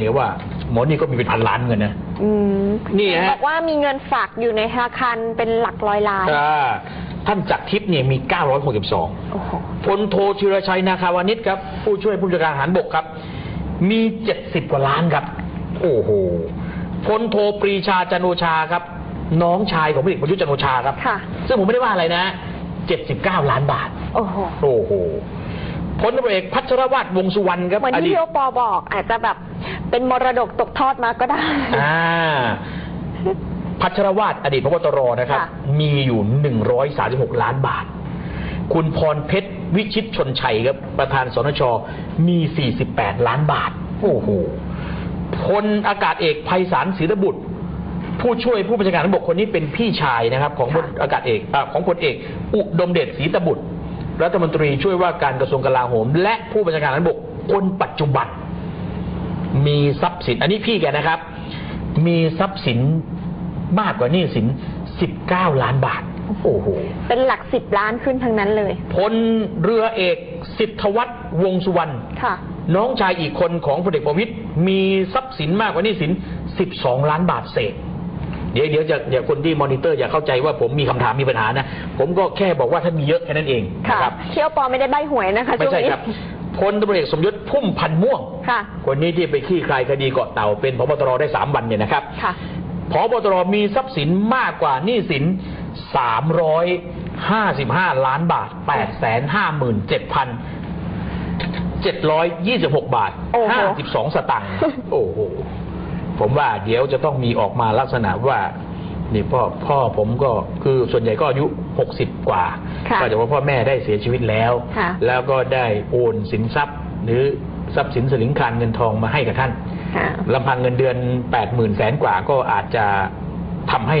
เนี่ยว่าหมอนี่ก็มีเป็นพันล้านเงินนะอืมนี่ฮะบอกว่ามีเงินฝากอยู่ในธนาคารเป็นหลักร้อยล้านอ่าท่านจักรทิพย์เนี่ยมี 962โอ้โหพลโทชิรชัยนาคาวานิชครับ ผู้ช่วยผู้จัดการทหารบกครับ มี 70 กว่าล้านครับ โอ้โหพลโทปรีชาจันโอชาครับ น้องชายของพลเอกประยุทธ์จันโอชาครับค่ะซึ่งผมไม่ได้ว่าอะไรนะ 79 ล้านบาท โอ้โหโอ้โห พลตำรวจเอกพัชรวาทวงษ์สุวรรณครับเหมือนอที่ดีต พี่โอปอบอก อาจจะแบบเป็นมรดกตกทอดมาก็ได้ อ่า พัชรวาทอดีตพบตรนะครับ ค่ะ มีอยู่ 136 ล้านบาท คุณพรเพชรวิชิตชนชัยครับ ประธานสนช มี 48 ล้านบาท โอ้โหพลอากาศเอกไพศาลศรีรบุตร ผู้ช่วยผู้บัญชาการทหารบกคนนี้เป็นพี่ชายนะครับ ของพลอากาศเอกอาของพลเอก อุดมเดชศรีตบุตร รัฐมนตรีช่วยว่าการกระทรวงกลาโหม และผู้บัญชาการทหารบกคนปัจจุบัน มีทรัพย์สิน อันนี้พี่แกนะครับ มีทรัพย์สินมากกว่าหนี้สิน 19 ล้านบาท โอ้โห เป็นหลักสิบล้านขึ้นทั้งนั้นเลย พลเรือเอกสิทธวัฒน์วงษ์สุวรรณค่ะน้องชายอีกคนของพลเอกประวิตยมีทรัพย์สินมากกว่าหนี้สิน 12 ล้านบาทเศษ เดี๋ยวเดี๋ยวจะอย่าคนที่มอนิเตอร์อย่าเข้าใจว่าผมมีคำถามมีปัญหานะ ผมก็แค่บอกว่าท่านมีเยอะแค่นั้นเองค่ะนะครับพี่โอปอไม่ได้ใบหวยนะคะไม่ช่วงใช่นี้ครับพลตำรวจเอกสมยศพุ่มพันธ์ม่วงค่ะคนนี้ที่ไปขี้คลายคดีเกาะเต่าเป็นพบตรได้สามวันเนี่ยนะครับค่ะพบตรมีทรัพย์สินมากกว่าหนี้สิน355ล้านบาท857,726 บาทโอ้โห52 สตังค์ โอ้โห ผมว่าเดี๋ยวจะต้องมีออกมาลักษณะว่านี่พ่อพ่อผมก็คือส่วนใหญ่ก็อายุ60กว่าค่ะก็จะว่าพ่อแม่ได้เสียชีวิตแล้วค่ะแล้วก็ได้โอนสินทรัพย์ หรือทรัพย์สินสลิงคารเงินทองมาให้กับท่านค่ะลำพังเงินเดือนแปดหมื่นแสนกว่าก็อาจจะทำให้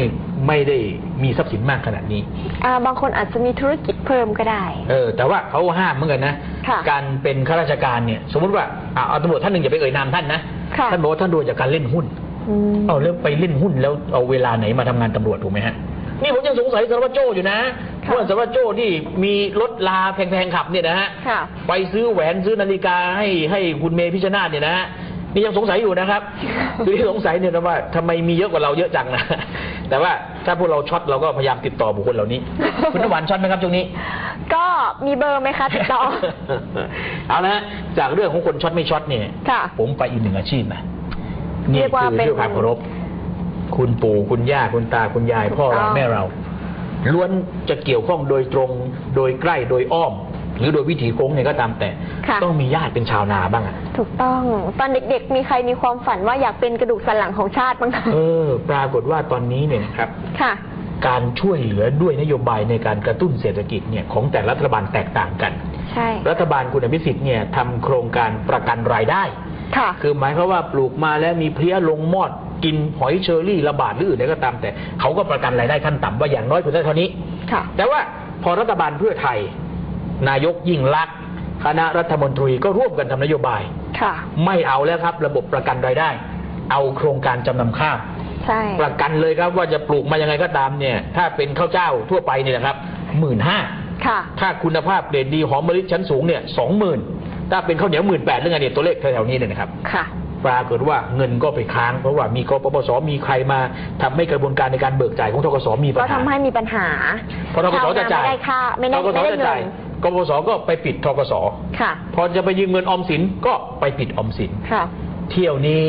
ไม่ได้มีทรัพย์สินมากขนาดนี้อ่าบางคนอาจจะมีธุรกิจเพิ่มก็ได้ เออ แต่ว่าเขาห้ามเหมือนกันนะค่ะการเป็นข้าราชการเนี่ย สมมติว่าอะเอาตำรวจท่านหนึ่งอย่าไปเอ่ยนามท่านนะค่ะ ท่านบอกว่าท่านโดนจากการเล่นหุ้นอืมเอาแล้วไปเล่นหุ้นแล้วเอาเวลาไหนมาทำงานตำรวจถูกไหมฮะนี่ผมยังสงสัยสารวัตรโจ้อยู่นะค่ะว่าสารวัตรโจ้ที่มีรถลาแพงๆขับเนี่ยนะฮะค่ะไปซื้อแหวนซื้อนาฬิกาให้ให้คุณเมย์พิชชนาธเนี่ยนะฮะนี่ยังสงสัยอยู่นะครับคือที่สงสัยเนี่ยนะว่าทำไมมีเยอะกว่าเราเยอะจังนะแต่ว่าถ้าพวกเราช็อตเราก็พยายามติดต่อบุคคลเหล่านี้ คุณน้ำหวานช็อตไหมครับช่วงนี้ ก็มีเบอร์ไหมคะติดต่อ เอาละฮะจากเรื่องของคนช็อตไม่ช็อตเนี่ยค่ะผมไปอีกหนึ่งอาชีพนะนี่เรียกว่าคือเป็นด้วยความเคารพคุณปู่คุณย่าคุณตาคุณยาย พ่อถูกต้เราอง แม่เรา ล้วนจะเกี่ยวข้องโดยตรงโดยใกล้โดยอ้อม หรือโดยวิถีโค้งเนี่ยก็ตามแต่ ค่ะ ต้องมีญาติเป็นชาวนาบ้างอะถูกต้อง ตอนเด็กๆ มีใครมีความฝันว่าอยากเป็นกระดูกสันหลังของชาติบ้างคะเออ ปรากฏว่าตอนนี้เนี่ยนะครับ ค่ะ การช่วยเหลือด้วยนโยบายในการกระตุ้นเศรษฐกิจเนี่ยของแต่ละรัฐบาลแตกต่างกัน ใช่ รัฐบาลคุณอภิสิทธิ์เนี่ยทำโครงการประกันรายได้ ค่ะ คือหมายความว่าปลูกมาแล้วมีเพลี้ยลงมอดกินหอยเชอรี่ระบาดหรืออื่นใดก็ตาม แต่เขาก็ประกันรายได้ขั้นต่ำว่าอย่างน้อยคุณได้เท่านี้ ค่ะ แต่ว่าพอรัฐบาลเพื่อไทย นายกยิ่งลักษณ์คณะรัฐมนตรีก็ร่วมกันทำนโยบาย ค่ะ ไม่เอาแล้วครับ ระบบประกันรายได้ เอาโครงการจำนำข้าว ใช่ ประกันเลยครับว่าจะปลูกมายังไงก็ตามเนี่ย ถ้าเป็นข้าวเจ้าทั่วไปเนี่ยนะครับหมื่นห้าค่ะ ถ้าคุณภาพเกรดดีหอมมะลิชั้นสูงเนี่ยสองหมื่นถ้าเป็นข้าวเหนียวหมื่นแปดเรื่องไงเนี่ยตัวเลขแถวๆนี้เนี่ยนะครับ ค่ะ ปรากฏว่าเงินก็ไปค้าง เพราะว่ามีกปปสมีใครมาทำให้กระบวนการในการเบิกจ่ายของทกสมีปัญก็หาทำให้มีปัญหาพอทกสจะจ่ายชวนาไม่ได้ค่าไม่ได้ทกสไม่ได้จะเงิจ่ายนกปปสก็ไปปิดทกสค่ะ พอจะไปยืมเงินออมสินก็ไปปิดออมสิน ค่ะ เที่ยวนี้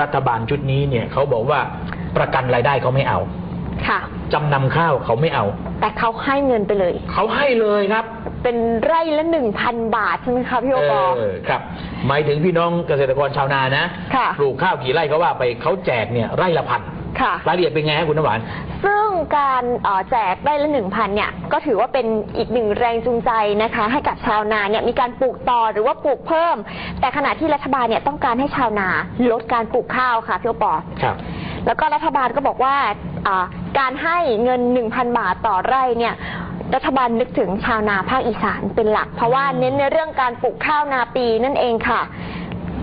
รัฐบาลชุดนี้เนี่ยเขาบอกว่า ประกันรายได้เขาไม่เอา ค่ะ จำนำข้าวเขาไม่เอา แต่เขาให้เงินไปเลย เขาให้เลยครับ เป็นไร่ละหนึ่งพันบาทใช่ไหมคะพี่โอปอ เออครับ หมายถึงพี่น้องเกษตรกรชาวนานะ ค่ะ ปลูกข้าวกี่ไร่ก็ว่าไปเขาแจกเนี่ยไร่ละพันค่ะ รายละเอียดเป็นไงฮะคุณน้ำหวาน ซึ่งการเอ่อแจกได้ละหนึ่งพันเนี่ย ก็ถือว่าเป็นอีกหนึ่งแรงจูงใจนะคะ ให้กับชาวนาเนี่ยมีการปลูกต่อหรือว่าปลูกเพิ่ม แต่ขณะที่รัฐบาลเนี่ยต้องการให้ชาวนาลดการปลูกข้าวค่ะพี่โอปอ ครับ แล้วก็รัฐบาลก็บอกว่าอ่าการให้เงิน 1,000 บาทต่อไร่เนี่ยรัฐบาลนึกถึงชาวนาภาคอีสานเป็นหลัก เพราะว่าเน้นในเรื่องการปลูกข้าวนาปีนั่นเองค่ะ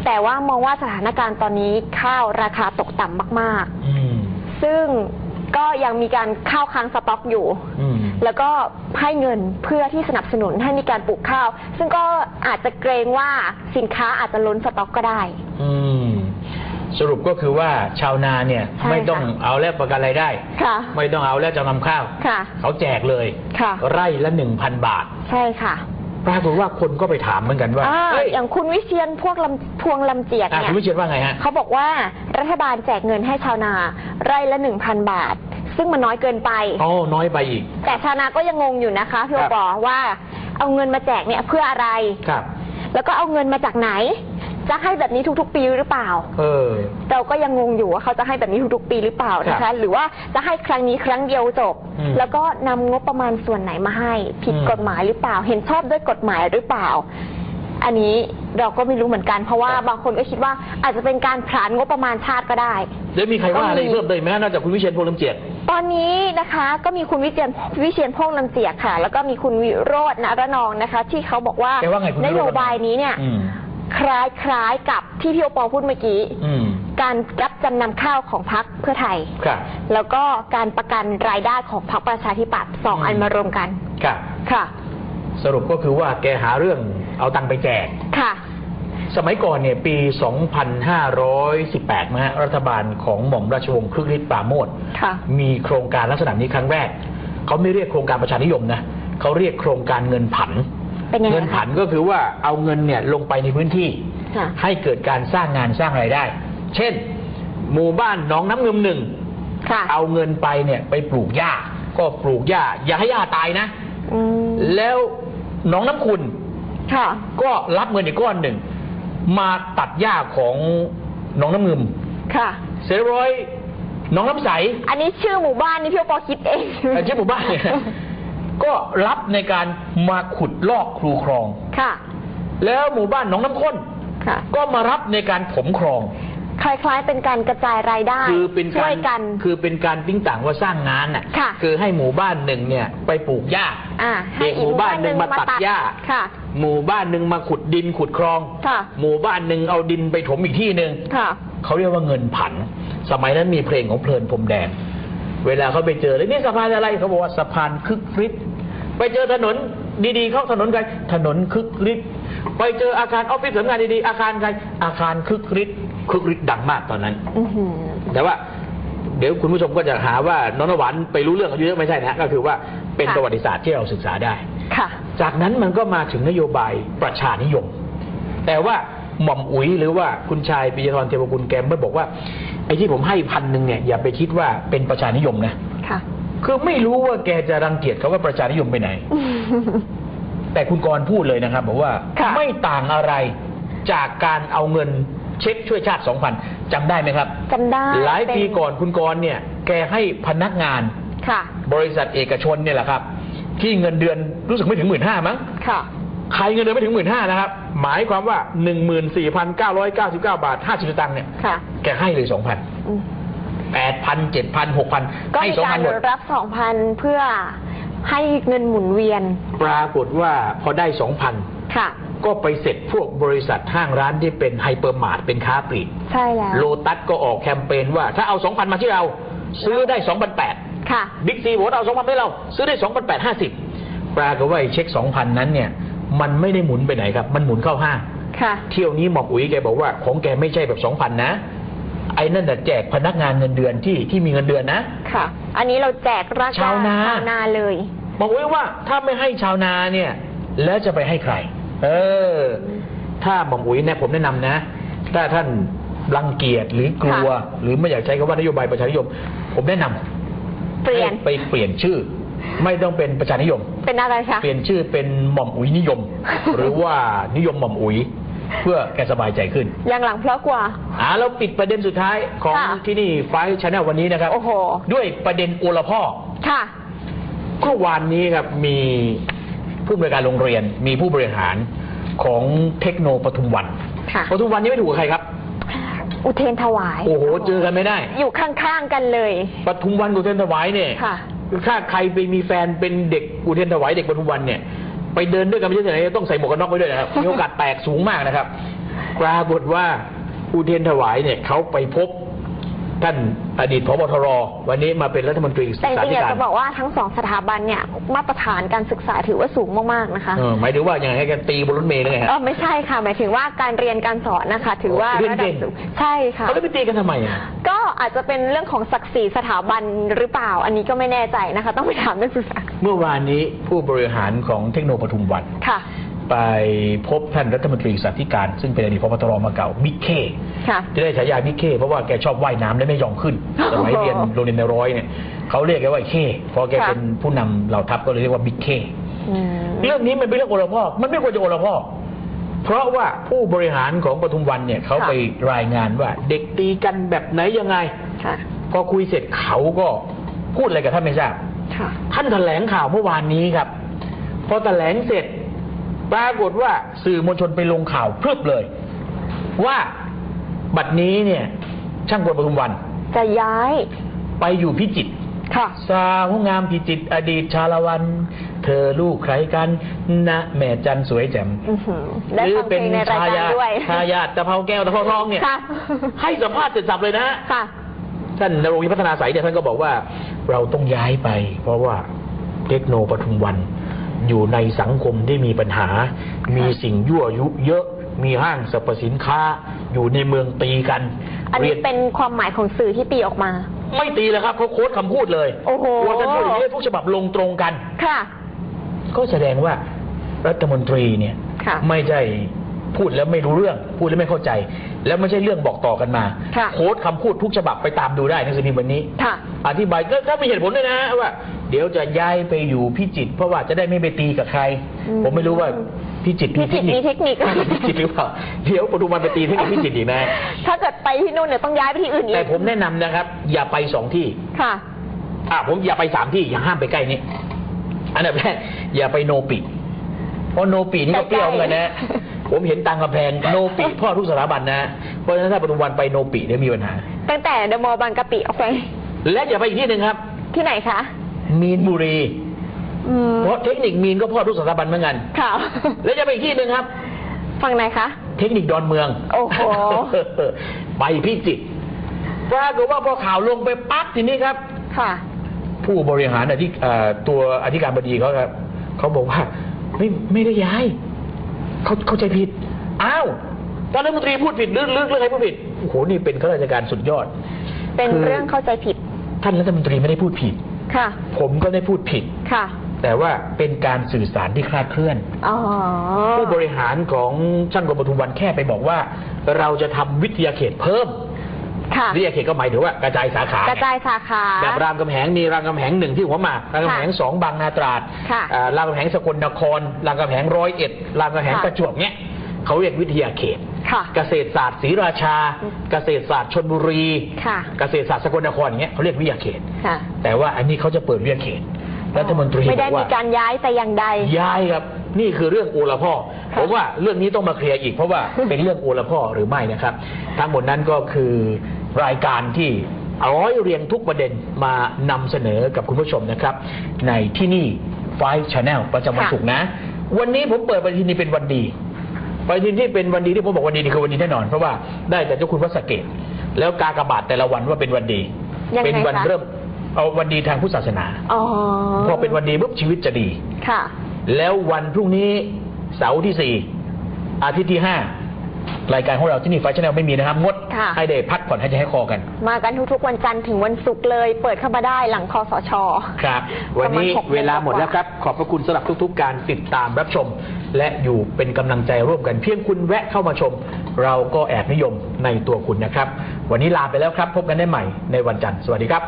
แต่ว่ามองว่าสถานการณ์ตอนนี้ข้าวราคาตกต่ำมากอืมๆซึ่งก็ยังมีการข้าวค้างสต็อกอยู่อืมแล้วก็ให้เงินเพื่อที่สนับสนุนให้มีการปลูกข้าว ซึ่งก็อาจจะเกรงว่าสินค้าอาจจะล้นสต็อกก็ได้อืม สรุปก็คือว่าชาวนาเนี่ยใช่ไม่ต้องค่ะเอาแล้วประกันรายได้ ค่ะไม่ต้องเอาแล้วจำนำข้าว ค่ะเขาแจกเลยค่ะ ไร่ละหนึ่งพันบาท ใช่ค่ะปรากฏว่าคนก็ไปถามเหมือนกันว่าอ่าเฮ้ยอย่างคุณวิเชียนพวกลำพวงลำเจียกอะเนี่คุณยวิเชียนว่าไงฮะ เขาบอกว่ารัฐบาลแจกเงินให้ชาวนาไร่ละหนึ่งพันบาท ซึ่งมันน้อยเกินไป อ๋อ น้อยไปอีก แต่ชาวนาก็ยังงงอยู่นะคะพี่ครัโอบปอว่าเอาเงินมาแจกเนี่ยเพื่ออะไร ครับ แล้วก็เอาเงินมาจากไหน จะให้แบบนี้ทุกๆ ปีหรือเปล่า เออ เราก็ยังงงอยู่ว่าเขาจะให้แบบนี้ทุกๆ ปีหรือเปล่านะครัคะบหรือว่าจะให้ครั้งนี้ครั้งเดียวจบ อืมแล้วก็นำงบประมาณส่วนไหนมาให้ ผิดอืมกฎหมายหรือเปล่า เห็นชอบด้วยกฎหมายหรือเปล่า อันนี้เราก็ไม่รู้เหมือนกัน เพราะว่าบางคนก็คิดว่าอาจจะเป็นการผลาญงบประมาณชาติก็ได้แล้วมีใครว่าอะไรก็มีเพิ่มเติมไหมฮะนอกจากคุณวิเชียนพงษ์ลำเจียกตอนนี้นะคะก็มีคุณวิเชียนวิเชียนพงษ์ลำเจียกค่ะ แล้วก็มีคุณวิโรจน์นรนองนะคะ ที่เขาบอกว่าแกว่าไงคุณวินโรจน์โยบายนี้เนี่ย อืม คล้ายคล้ายๆกับที่พี่โอปอพูดเมื่อกี้ อืม การรับจำนำข้าวของพรรคเพื่อไทย ครับ แล้วก็การประกันรายได้ของพรรคประชาธิปัตย์สองอืม อันมารวมกัน ครับ ค่ะ สรุปก็คือว่าแกหาเรื่องเอาตังค์ไปแจก ค่ะ สมัยก่อนเนี่ยปี 2518นะฮะรัฐบาลของหม่อมราชวงศ์ครึกฤทธิ์ปราโมทค่ะ มีโครงการลักษณะนี้ครั้งแรก เขาไม่เรียกโครงการประชานิยมนะเขาเรียกโครงการเงินผัน เป็นยังไงเงินผันก็คือว่าเอาเงินเนี่ยลงไปในพื้นที่ ค่ะ ให้เกิดการสร้างงานสร้างรายได้ เช่น หมู่บ้านหนองน้ำเงิมหนึ่ง ค่ะเอาเงินไปเนี่ยไปปลูกหญ้า ก็ปลูกหญ้า อย่าให้หญ้าตายนะ อืมแล้วหนองน้ำคุณค่ะ ก็รับเงินอีกก้อนหนึ่ง มาตัดหญ้าของหนองน้ำเงิมค่ะ เสร็จเรียบร้อยหนองน้ำใส อันนี้ชื่อหมู่บ้านนี่พี่โอปอคิดเอง เอ่อชื่อหมู่บ้านเนี่ย ก็รับในการมาขุดลอกครูครอง ค่ะ แล้วหมู่บ้านหนองน้ำข้น ค่ะ ก็มารับในการถมครอง คล้ายๆ เป็นการกระจายรายได้คือเป็นช่กาวรยกันคือเป็นการติ้งต่างว่าสร้างงานน่ะค่ะ คือให้หมู่บ้านหนึ่งเนี่ยไปปลูกหญ้า อ่าให้อีกหมู่บ้านหนึ่งมาตัดหญ้า ค่ะ หมู่บ้านหนึ่งมาขุดดินขุดคลอง ค่ะ หมู่บ้านหนึ่งเอาดินไปถมอีกที่หนึ่ง ค่ะ เขาเรียกว่าเงินผัน สมัยนั้นมีเพลงของเพลินพรมแดน เวลาเขาไปเจอเลยนี่สะพานอะไรเขาบอกว่าสะพานคึกฤทธิ์ ไปเจอถนนดีๆ เข้าถนนใครถนนคึกฤทธิ์ไปเจออาคารออฟฟิศสำนักงานดีๆ อาคารใครอาคารคึกฤทธิ์คึกฤทธิ์ดังมากตอนนั้น อือหือ แต่ว่าเดี๋ยวคุณผู้ชมก็จะหาว่าน้องนำหวานไปรู้เรื่องอายุเยอะไม่ใช่นะก็คือว่าเป็นค่ะ ประวัติศาสตร์ที่เราศึกษาได้ ค่ะ จากนั้นมันก็มาถึงนโยบายประชานิยม แต่ว่าหม่อมอุ๋ยหรือว่าคุณชายปิยธรเทวกุลแกมเมื่อบอกว่าไอ้ที่ผมให้พันหนึ่งเนี่ยอย่าไปคิดว่าเป็นประชานิยมนะ ค่ะ คือไม่รู้ว่าแกจะรังเกียจเขาว่าประชานิยมไปไหน แต่คุณกรณ์พูดเลยนะครับ บอกว่าค่ะ ไม่ต่างอะไรจากการเอาเงินเช็คช่วยชาติสองพันจำได้ไหมครับ จำได้หลายปีเป็นก่อนคุณกรณ์เนี่ย แกให้พนักงานค่ะ บริษัทเอกชนเนี่ยแหละครับ ที่เงินเดือนรู้สึกไม่ถึงหมื่นห้ามั้ง ค่ะ ใครเงินเดือนไม่ถึงหมื่นห้านะครับ หมายความว่าหนึ่งหมื่นสี่พันเก้าร้อยเก้าสิบเก้าบาทห้าสิบสตางค์เนี่ย ค่ะ แกให้เลยสองพัน อืม แปดพันเจ็ดพันหกพันก็ให้มีสองกาพัรนหมด รับสองพันเพื่อให้เงินหมุนเวียนปรากฏว่าพอได้สองพันค่ะ ก็ไปเสร็จพวกบริษัทห้างร้านที่เป็นไฮเปอร์มาร์ทเป็นค้าปลีกใช่แล้วโลตัสก็ออกแคมเปญว่า ถ้าเอาสองพันมาที่เราซื้อได้สองพันแปด ค่ะ บิ๊กซีบอกว่าเอาสองพันให้เรา ซื้อได้สองพันแปดห้าสิบปรากฏว่าไอ้เช็คสองพันนั้นเนี่ย มันไม่ได้หมุนไปไหนครับ มันหมุนเข้าห้างค่ะ เที่ยวนี้หมอกอุ๋ยแกบอกว่าของแกไม่ใช่แบบสองพันนะ ไอ้นั่นน่ะแจกพนักงานเงินเดือนที่ที่มีเงินเดือนนะ ค่ะ อันนี้เราแจกรากชาวนา ชาวนาเลยหมอกอุ๋ยว่าถ้าไม่ให้ชาวนาเนี่ย แล้วจะไปให้ใคร เออ ถ้าหมอกอุ๋ยเนี่ยผมแนะนำนะ ถ้าท่านรังเกียจหรือกลัวหรือไม่อยากใช้คำว่านโยบายประชานิยม ผมแนะนำเปลี่ยนให้ไปเปลี่ยนชื่อ ไม่ต้องเป็นประชานิยม เป็นอะไรคะ เปลี่ยนชื่อเป็นหม่อมอุ๋ยนิยม หรือว่านิยมหม่อมอุ๋ย เพื่อแกสบายใจขึ้นอย่างหลังเพราะกว่า อ่าเราปิดประเด็นสุดท้ายของค่ะ ที่นี่ไฟชาแนลวันนี้นะครับ โอ้โห ด้วยประเด็นโอละพ่อ ค่ะ เมื่อวานนี้ครับมีผู้บริการโรงเรียน มีผู้บริหารของเทคโนปทุมวันค่ะ ปทุมวันนี่ไม่ถูกกับใครครับ อุเทนถวายโอ้โห เจอกันไม่ได้อยู่ข้างๆกันเลย ปทุมวันกุเทนถวายเนี่ยค่ะ ถ้าใครไปมีแฟนเป็นเด็กอุเทนถวายเด็กปทุมวันเนี่ย ไปเดินด้วยกันไม่ใช่ที่ไหนต้องใส่หมวกกันน็อกไว้ด้วยนะครับมีโอกาสแตกสูงมากนะครับปรากฏว่าอุเทนถวายเนี่ยเขาไปพบ ท่านอดีตพบทรวันนี้มาเป็นรัฐมนตรีศึแต่กจษาริงๆธิอยากการจะบอกว่าทั้งสองสถาบันเนี่ยมาตรฐานการศึกษาถือว่าสูงมากๆนะคะเออหมายถึงว่าอย่างไรกันตีบนรถเมล์หรือไงฮะ เออไม่ใช่ค่ะ หมายถึงว่าการเรียนการสอนนะคะ ถือว่าเรียนระเก่ดับง สูงใช่ค่ะ เขาได้ไปตีกันทำไมอะ ก็อาจจะเป็นเรื่องของศักดิ์ศรีสถาบันหรือเปล่า อันนี้ก็ไม่แน่ใจนะคะ ต้องไปถามนักศึกษาเมื่อวานนี้ผู้บริหารของเทคโนปทุมวัน ค่ะ ไปพบท่านรัฐมนตรีศึกษาธิการ ซึ่งเป็นอดีตพบตรมาเก่าบิ๊กเค ค่ะจะได้ฉายาบิ๊กเคเพราะว่าแกชอบว่ายน้ำและไม่ยอมขึ้นสมัยเรียนโรงเรียนในร้อยเนี่ยเขาเรียกแกว่าไอ้เคเพราะแกค่ะ เป็นผู้นำเหล่าทัพก็เลยเรียกว่าบิ๊กเค อืม เรื่องนี้มันเป็นเรื่องโอละพ่อมันไม่ควรจะโอละพ่อเพราะว่าผู้บริหารของปทุมวันเนี่ยเขาค่ะ ไปรายงานว่า เด็กตีกันแบบไหนยังไง ค่ะ พอคุยเสร็จเขาก็พูดอะไรกับท่านไม่ทราบ ค่ะ ท่านแถลงข่าวเมื่อวานนี้ครับ พอแถลงเสร็จ ปรากฏว่าสื่อมวลชนไปลงข่าวพรึบเลย ว่า บัดนี้เนี่ย ช่างกลปทุมวัน จะย้ายไปอยู่พิจิตรค่ะ สาวงามพิจิตรอดีตชาละวัน เธอลูกใครกันนะแม่จันสวยแจ่มอื้อหือได้ฟังเพลงในรายการด้วยชายาตะเภาแก้วตะเภาทองเนี่ย ค่ะ ให้สัมภาษณ์เสร็จสับเลยนะฮะค่ะ ท่านนรงค์พัฒนาสายเนี่ยท่านก็บอกว่า เราต้องย้ายไป เพราะว่าเทคโนปทุมวัน อยู่ในสังคมที่มีปัญหา มีสิ่งยั่วยุเยอะ มีห้างสรรพสินค้า อยู่ในเมืองตีกัน อันนี้ยเป็นความหมายของสื่อที่ตีออกมา ไม่ตีเลยครับเขาโค้ดคำพูดเลยโอ้โหว่าท่านพูดอย่างนี้ทุกฉบับลงตรงกัน ค่ะ ก็แสดงว่ารัฐมนตรีเนี่ยค่ะไม่ใช่ พูดแล้วไม่รู้เรื่อง พูดแล้วไม่เข้าใจ แล้วไม่ใช่เรื่องบอกต่อกันมา ค่ะโค้ดคำพูดทุกฉบับไปตามดูได้ในหนังสือพิมพ์วันนี้ ค่ะอธิบายก็ถ้ามีเหตุผลด้วยนะว่า เดี๋ยวจะย้ายไปอยู่พิจิตรเพราะว่าจะได้ไม่ไปตีกับใคร อืมผมไม่รู้ว่าพิจิตรพิจิตรมีเทคนิคพิจิตรหรือเปล่าเดี๋ยวปทุมวันไปตีเทคนิคพิจิตรอีกนะถ้าเกิดไปที่นู่นเนี่ยต้องย้ายไปที่อื่นอีกแต่ผมแนะนำนะครับ อย่าไปสองที่ ค่ะ อะผมอย่าไปสามที่อย่าห้ามไปใกล้นี้ อันดับแรกอย่าไปโนปิ เพราะโนปินี่ก็เปรี้ยวเหมือนกันนะ ผมเห็นตังกำแพงโนปิพ่อทุกสถาบันนะ เพราะฉะนั้นถ้าปทุมวันไปโนปิเดี๋ยวมีปัญหา ตั้งแต่เดอะมอลล์บางกะปิออกไป และอย่าไปอีกที่หนึ่งครับ ที่ไหนคะ มีนบุรีอืมเพราะเทคนิคมีนก็พ่อทุกสถาบันเหมือนกันค่ะแล้วจะไปอีกที่หนึ่งครับฝั่งไหนคะ เทคนิคดอนเมือง โอ้โห ไปพิจิตรปรากฏว่าพอข่าวลงไปปั๊บทีนี้ครับ ค่ะ ผู้บริหารอธิเอ่อตัวอธิการบดีเขาครับเขาบอกว่า ไม่ไม่ได้ย้าย เขาเข้าใจผิด อ้าวตอนรัฐมนตรีพูดผิดหรือหรือหรือใครพูดผิดโอ้โหนี่เป็นข้าราชการสุดยอด เป็นคือเรื่องเข้าใจผิด ท่านรัฐมนตรีไม่ได้พูดผิด ค่ะ ผมก็ได้พูดผิด ค่ะ แต่ว่าเป็นการสื่อสารที่คลาดเคลื่อนอ๋อผู้บริหารของช่างกรมปทุมวันแค่ไปบอกว่า เราจะทำวิทยาเขตเพิ่ม ค่ะวิทยาเขตก็หมายถึงว่ากระจายสาขากระจายสาขา แบบรามคำแหงมีรามคำแหงหนึ่งที่หัวหมากรามคำแหงสองบางนาตราดค่ะอ่ารามคำแหงสกลนครรามคำแหงร้อยเอ็ดรามคำแหงค่ะ ประจวบเนี้ยเขาเรียกวิทยาเขต ค่ะ เกษตรศาสตร์ศรีราชา อืม เกษตรศาสตร์ชนบุรี ค่ะ เกษตรศาสตร์สกลนครอย่างเงี้ยเขาเรียกวิทยาเขต ค่ะแต่ว่าอันนี้เขาจะเปิดวิทยาเขตรัฐมนตรีไม่ได้บอกมีว่า การย้ายแต่อย่างใด ย้ายครับ นี่คือเรื่องโอละพ่อค่ะผมว่าเรื่องนี้ต้องมาเคลียร์อีกเพราะว่า เป็นเรื่องโอละพ่อหรือไม่นะครับ ทั้งหมดนั้นก็คือ รายการที่ร้อยเรียงทุกประเด็นมานำเสนอกับคุณผู้ชมนะครับ ในที่นี่ไฟชาแนลประจำวันค่ะศุกร์นะ วันนี้ผมเปิดปฏิทินนี้เป็นวันดีปฏิทินที่เป็นวันดีที่ผมบอกวันดีนี่คือวันดีแน่นอน เพราะว่าได้แต่เจ้าคุณวัดสะเกตแล้วกากบาทแต่ละวันว่าเป็นวันดี ยังไงเป็นวัคะ เริ่มเอาวันดีทางพุทธศาสนา อ๋อพอเป็นวันดีปุ๊บชีวิตจะดี ค่ะ แล้ววันพรุ่งนี้เสาร์ที่สี่อาทิตย์ที่ห้า รายการของเราที่นี่ไฟชแนลไม่มีนะครับงดค่ะ ให้ได้พักผ่อนให้ใจให้คอกัน มากันทุกๆวันจันทร์ถึงวันศุกร์เลย เปิดเข้ามาได้หลังคอสช ครับ วันนี้ประมาณหกโมงเวลาหมดแล้วครับ ขอบพระคุณสำหรับทุก ๆ การติดตามรับชม และอยู่เป็นกำลังใจร่วมกันเพียงคุณแวะเข้ามาชม เราก็แอบนิยมในตัวคุณนะครับ วันนี้ลาไปแล้วครับ พบกันได้ใหม่ในวันจันทร์สวัสดีครับ